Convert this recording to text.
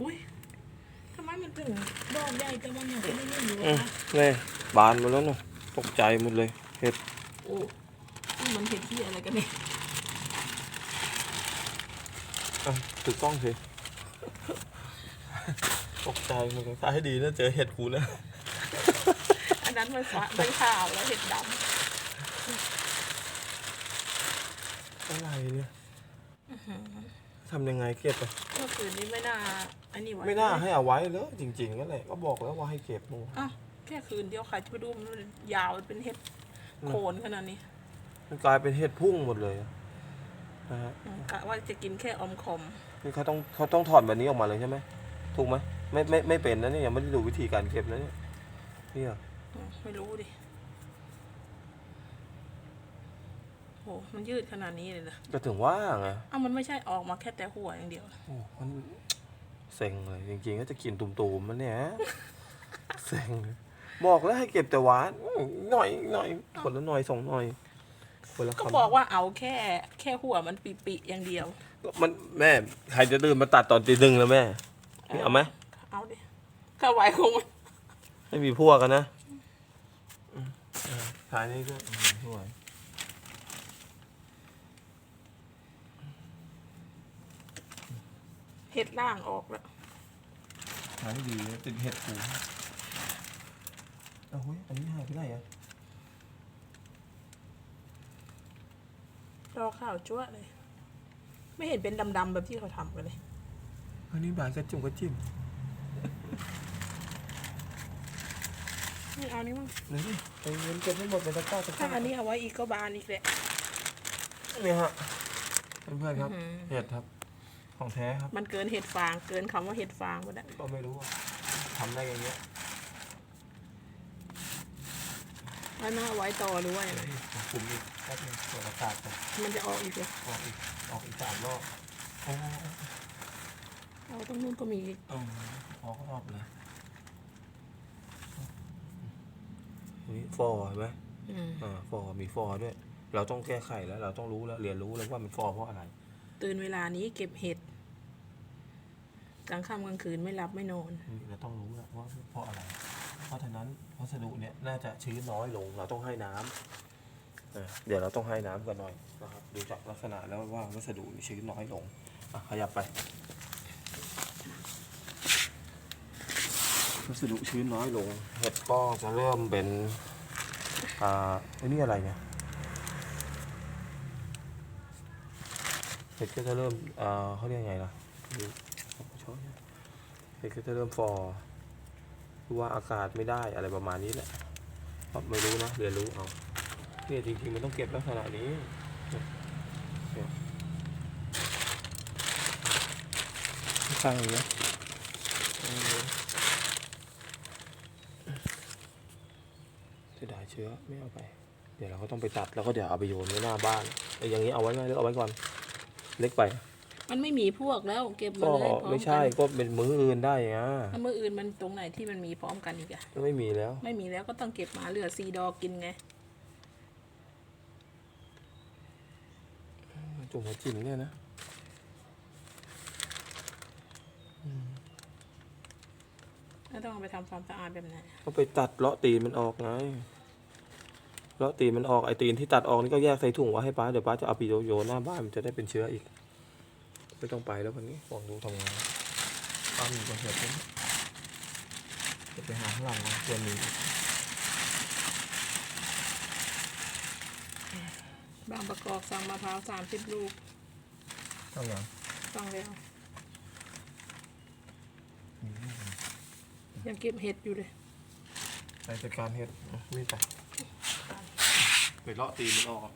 อุ้ยทำไมมันถึงดอกใหญ่แต่มันยังไม่ได้อยู่อืมวะนี่บานหมดแล้วเนาะตกใจหมดเลยเห็ดโอ้นี่มันเห็ดที่อะไรกันเนี่ยอะถือกล้องสิตกใจหมดเลยตายให้ดีนะเจอเห็ดกูนะอันนั้นมันฟ้ามันขาวแล้วเห็ดดอะไรเนี่ย ทำยังไงเก็บอะำเมื่อคืนนี้ไม่น่าอันนี้ไว้ไม่น่าให้เอาไว้เลยจริงๆนั่นแหละก็บอกแล้วว่าให้เก็บมูอ้าวแค่คืนเดียวใครจะไปดูมันยาวเป็นเห็ดโคนขนาดนี้มันกลายเป็นเห็ดพุ่งหมดเลยอะนะฮะอืมกะว่าจะกินแค่อมคอมนี่เขาต้องเขาต้องถอดแบบนี้ออกมาเลยใช่ไหมถูกไหมไม่ไม่ไม่เป็นนะเนี่ยยังไม่ได้ดูวิธีการเก็บนะเนี่ยเนี่ยอืมไม่รู้ดิโห มันยืดขนาดนี้เลยเหรอก็ถึงว่าไงอ้าวมันไม่ใช่ออกมาแค่แต่หัวอย่างเดียวโอ้มันเซ็งเลยจริงๆก็จะกินตุ่มๆมันเนี่ยเซ็งเลยบอกแล้วให้เก็บแต่หวานอื้อหน่อยหน่อยคนละหน่อยสองหน่อยคนละก็คำ บอกว่าเอาแค่แค่หัวมันปีๆอย่างเดียว มันแม่ใครจะตื่นมาตัดตอนตีหนึ่งแล้วแม่นี่เอาไหมเอาดิก็ไหวคงมันไม่มีพวกกันนะอืมอ่าถ่ายนี่ด้วยอืมสวย เห็ดล่างออกแล้วถ่ายให้ดีนะติดเห็ดหูเอาเฮ้ยอันนี้หายไปไหนอะรอข้าวจั่วเลย ไม่เห็นเป็นดำๆแบบที่เขาทำกันเลย อันนี้บานกระจุ่มกระจิ้มนี่เอานี้มั้งเดี๋ยวดิไปเงินเก็บไม่หมดเป็นตะกร้าตะกถ้าร้าอันนี้เอาไว้อีกก็บานอีกแหละ นี่ฮะเพื่อนๆครับอื้อหือเห็ดครับ ของแท้ครับมันเกินเห็ดฟาง เกินคำว่าเห็ดฟางไปแล้วก็ไม่รู้ว่าทำได้อย่างเงี้ยแล้วน่าเอาไว้ต่อหรือว่ายังไงผมคุมอีกแป๊บนึงตรวจอากาศก่อนมันจะออกอีกเลยออกอีกออกอีกสามรอบโอ้เอาตรงนู้นก็มีอีกอมออกรอบเลยนี่ฟอร์เห็นไหมอืมอ่าฟอร์มีฟอร์ด้วย เราต้องแก้ไขแล้ว เราต้องรู้แล้วเรียนรู้แล้วว่ามันฟอร์เพราะอะไร ตื่นเวลานี้เก็บเห็ด กลางค่ำกลางคืนไม่หลับไม่นอน เราต้องรู้แล้วว่าเพราะอะไร เพราะฉะนั้นวัสดุเนี่ยน่าจะชื้นน้อยลง เราต้องให้น้ำเออเดี๋ยวเราต้องให้น้ำกันหน่อยนะครับ ดูจากลักษณะแล้วว่าวัสดุนี่ชื้นน้อยลงอะขยับไป วัสดุชื้นน้อยลง เห็ดก็จะเริ่มเป็น อ่าไอ้นี่อะไรเนี่ย เห็ดก็จะเริ่มอ่าเขาเรียกไงล่ะ ดูช้อนเนี่ยเห็ดก็จะเริ่มฟอร์ว่าอากาศไม่ได้อะไรประมาณนี้แหละครับไม่รู้นะเรียนรู้เอาเนี่ยจริงๆมันต้องเก็บลักษณะนี้เนี่ยเนี่ยตั้งอย่างเงี้ยเออเสียดาเชื้อไม่เอาไป เดี๋ยวเราก็ต้องไปตัดแล้วก็เดี๋ยวเอาไปโยนไว้หน้าบ้านไอ้อย่างนี้เอาไว้ไงหรือเอาไว้ก่อน เล็กไป มันไม่มีพวกแล้วเก็บมาก็เลยพร้อมไม่กัใช่นก็เป็นมื้ออื่นได้ไงถ้ามื่ออื่นมันตรงไหนที่มันมีพร้อมกันอีกอะไม่มีแล้ว ไม่มีแล้วก็ต้องเก็บมาเหลือซีดอกกินไง จุ่มหัวจิ้มเนี่ยนะแล้วต้องเอาไปทำความสะอาดแบบไหนก็ไปตัดเลาะตีนมันออกไงเลาะตีนมันออกไอตีนที่ตัดออกนี่ก็แยกใส่ถุงไว้ให้ป้าเดี๋ยวป้าจะเอาไปโยโยนหน้าบ้านมันจะได้เป็นเชื้ออีก ไม่ต้องไปแล้ววันนี้ฟองดูทำงานป้ามีคนเห็ดไหมจะไปหาข้างหลังนะควรมีบางประกอบสั่งมะพร้าวสามสิบลูกข้างหลังสั่งแล้วยังเก็บเห็ดอยู่เลยไปจัดการเห็ดมีดไปไปเลาะตีนมันออก